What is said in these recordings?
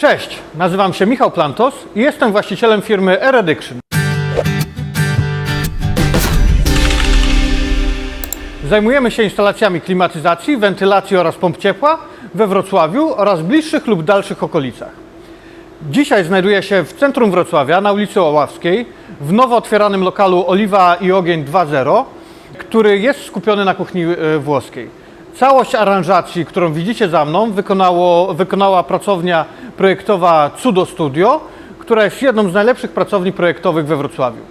Cześć, nazywam się Michał Plantos i jestem właścicielem firmy Air Addiction. Zajmujemy się instalacjami klimatyzacji, wentylacji oraz pomp ciepła we Wrocławiu oraz bliższych lub dalszych okolicach. Dzisiaj znajduję się w centrum Wrocławia na ulicy Oławskiej w nowo otwieranym lokalu Oliwa i Ogień 2.0, który jest skupiony na kuchni e, włoskiej. Całość aranżacji, którą widzicie za mną, wykonało, wykonała pracownia projektowa Cudo Studio, która jest jedną z najlepszych pracowni projektowych we Wrocławiu.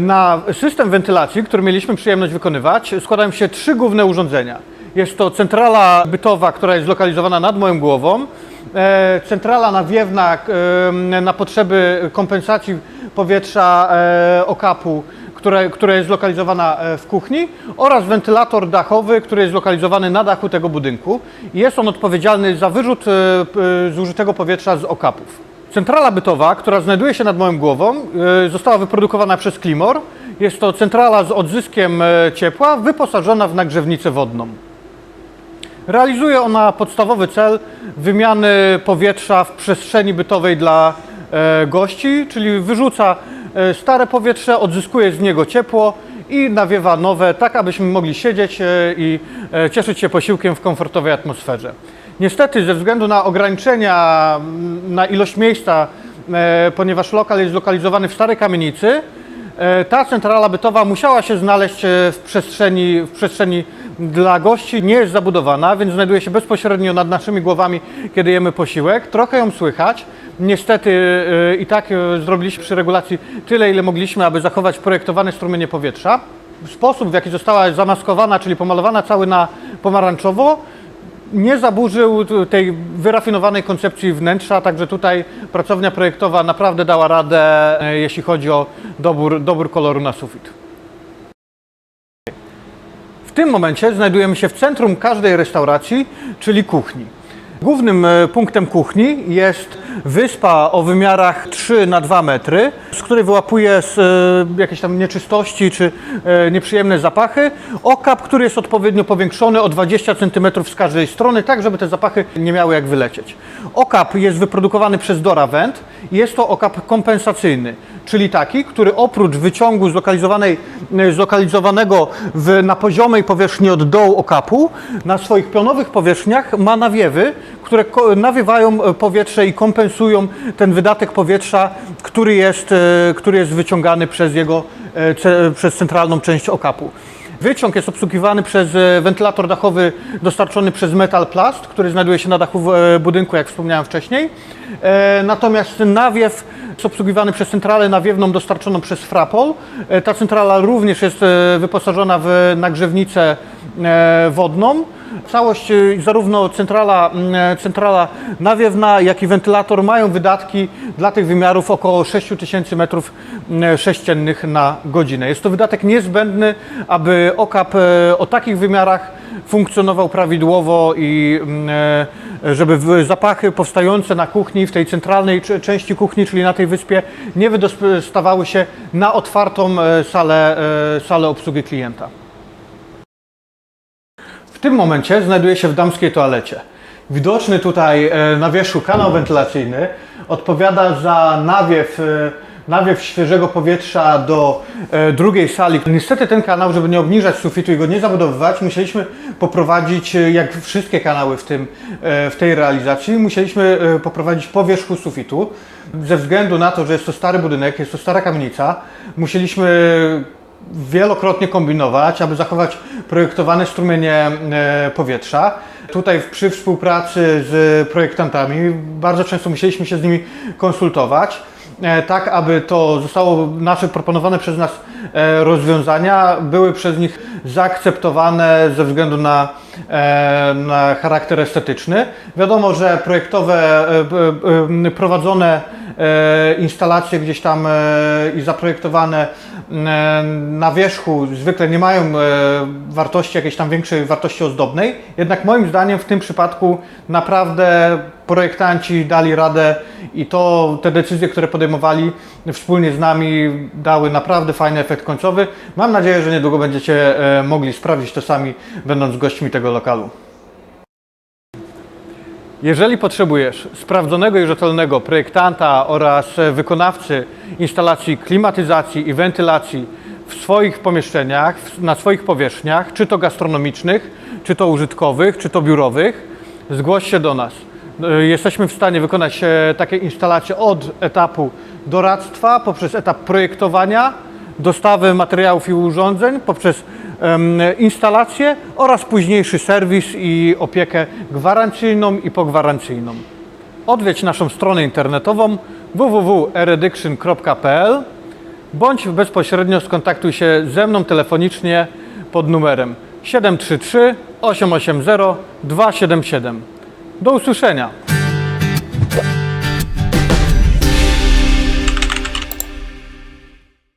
Na system wentylacji, który mieliśmy przyjemność wykonywać, składają się trzy główne urządzenia. Jest to centrala bytowa, która jest zlokalizowana nad moją głową, e, centrala nawiewna e, na potrzeby kompensacji powietrza e, okapu, które, która jest zlokalizowana e, w kuchni oraz wentylator dachowy, który jest zlokalizowany na dachu tego budynku. Jest on odpowiedzialny za wyrzut e, p- zużytego powietrza z okapów. Centrala bytowa, która znajduje się nad moją głową, została wyprodukowana przez Klimor. Jest to centrala z odzyskiem e, ciepła, wyposażona w nagrzewnicę wodną. Realizuje ona podstawowy cel wymiany powietrza w przestrzeni bytowej dla e, gości, czyli wyrzuca e, stare powietrze, odzyskuje z niego ciepło i nawiewa nowe, tak abyśmy mogli siedzieć e, i e, cieszyć się posiłkiem w komfortowej atmosferze. Niestety, ze względu na ograniczenia mm, na ilość miejsca, e, ponieważ lokal jest zlokalizowany w starej kamienicy, E, Ta centrala bytowa musiała się znaleźć e, w przestrzeni, w przestrzeni dla gości, nie jest zabudowana, więc znajduje się bezpośrednio nad naszymi głowami, kiedy jemy posiłek. Trochę ją słychać. Niestety e, i tak e, zrobiliśmy przy regulacji tyle, ile mogliśmy, aby zachować projektowane strumienie powietrza. Sposób, w jaki została zamaskowana, czyli pomalowana cały na pomarańczowo, nie zaburzył tej wyrafinowanej koncepcji wnętrza, także tutaj pracownia projektowa naprawdę dała radę, e, jeśli chodzi o dobór, dobór koloru na sufit. W tym momencie znajdujemy się w centrum każdej restauracji, czyli kuchni. Głównym e, punktem kuchni jest wyspa o wymiarach 3 na 2 metry, z której wyłapuje e, jakieś tam nieczystości czy e, nieprzyjemne zapachy. Okap, który jest odpowiednio powiększony o 20 cm z każdej strony, tak żeby te zapachy nie miały jak wylecieć. Okap jest wyprodukowany przez Dora Vent i jest to okap kompensacyjny, czyli taki, który oprócz wyciągu zlokalizowanej, e, zlokalizowanego w, na poziomej powierzchni od dołu okapu, na swoich pionowych powierzchniach ma nawiewy, które nawiewają e, powietrze i kompensują ten wydatek powietrza, który jest, e, który jest wyciągany przez jego, e, przez centralną część okapu. Wyciąg jest obsługiwany przez wentylator dachowy dostarczony przez Metal Plast, który znajduje się na dachu budynku, jak wspomniałem wcześniej. E, Natomiast nawiew jest obsługiwany przez centralę nawiewną dostarczoną przez Frapol. E, Ta centrala również jest e, wyposażona w nagrzewnicę wodną. Całość, zarówno centrala, m, e, centrala nawiewna, jak i wentylator mają wydatki dla tych wymiarów około 6000 metrów m, sześciennych na godzinę. Jest to wydatek niezbędny, aby okap o takich wymiarach funkcjonował prawidłowo i m, e, żeby zapachy powstające na kuchni, w tej centralnej części kuchni, czyli na tej wyspie, nie wydostawały się na otwartą e, salę, e, salę obsługi klienta. W tym momencie znajduję się w damskiej toalecie. Widoczny tutaj na wierzchu kanał wentylacyjny odpowiada za nawiew, nawiew świeżego powietrza do e, drugiej sali. Niestety ten kanał, żeby nie obniżać sufitu i go nie zabudowywać, musieliśmy poprowadzić, e, jak wszystkie kanały w, tym, e, w tej realizacji, musieliśmy e, poprowadzić po wierzchu sufitu. Ze względu na to, że jest to stary budynek, jest to stara kamienica, musieliśmy wielokrotnie kombinować, aby zachować projektowane strumienie e, powietrza. Tutaj przy współpracy z projektantami bardzo często musieliśmy się z nimi konsultować, tak aby to zostało nasze proponowane przez nas e, rozwiązania były przez nich zaakceptowane ze względu na, e, na charakter estetyczny. Wiadomo, że projektowe e, e, e, prowadzone e, instalacje gdzieś tam e, i zaprojektowane e, na wierzchu zwykle nie mają e, wartości, jakiejś tam większej wartości ozdobnej. Jednak moim zdaniem w tym przypadku naprawdę projektanci dali radę i to te decyzje, które podejmowali wspólnie z nami dały naprawdę fajny efekt końcowy. Mam nadzieję, że niedługo będziecie e, mogli sprawdzić to sami, będąc gośćmi tego lokalu. Jeżeli potrzebujesz sprawdzonego i rzetelnego projektanta oraz wykonawcy instalacji klimatyzacji i wentylacji w swoich pomieszczeniach, na swoich powierzchniach, czy to gastronomicznych, czy to użytkowych, czy to biurowych, zgłoś się do nas. E, Jesteśmy w stanie wykonać e, takie instalacje od etapu doradztwa, poprzez etap projektowania, dostawy materiałów i urządzeń, poprzez instalację oraz późniejszy serwis i opiekę gwarancyjną i pogwarancyjną. Odwiedź naszą stronę internetową www.erediction.pl bądź bezpośrednio skontaktuj się ze mną telefonicznie pod numerem 733 880 277. Do usłyszenia!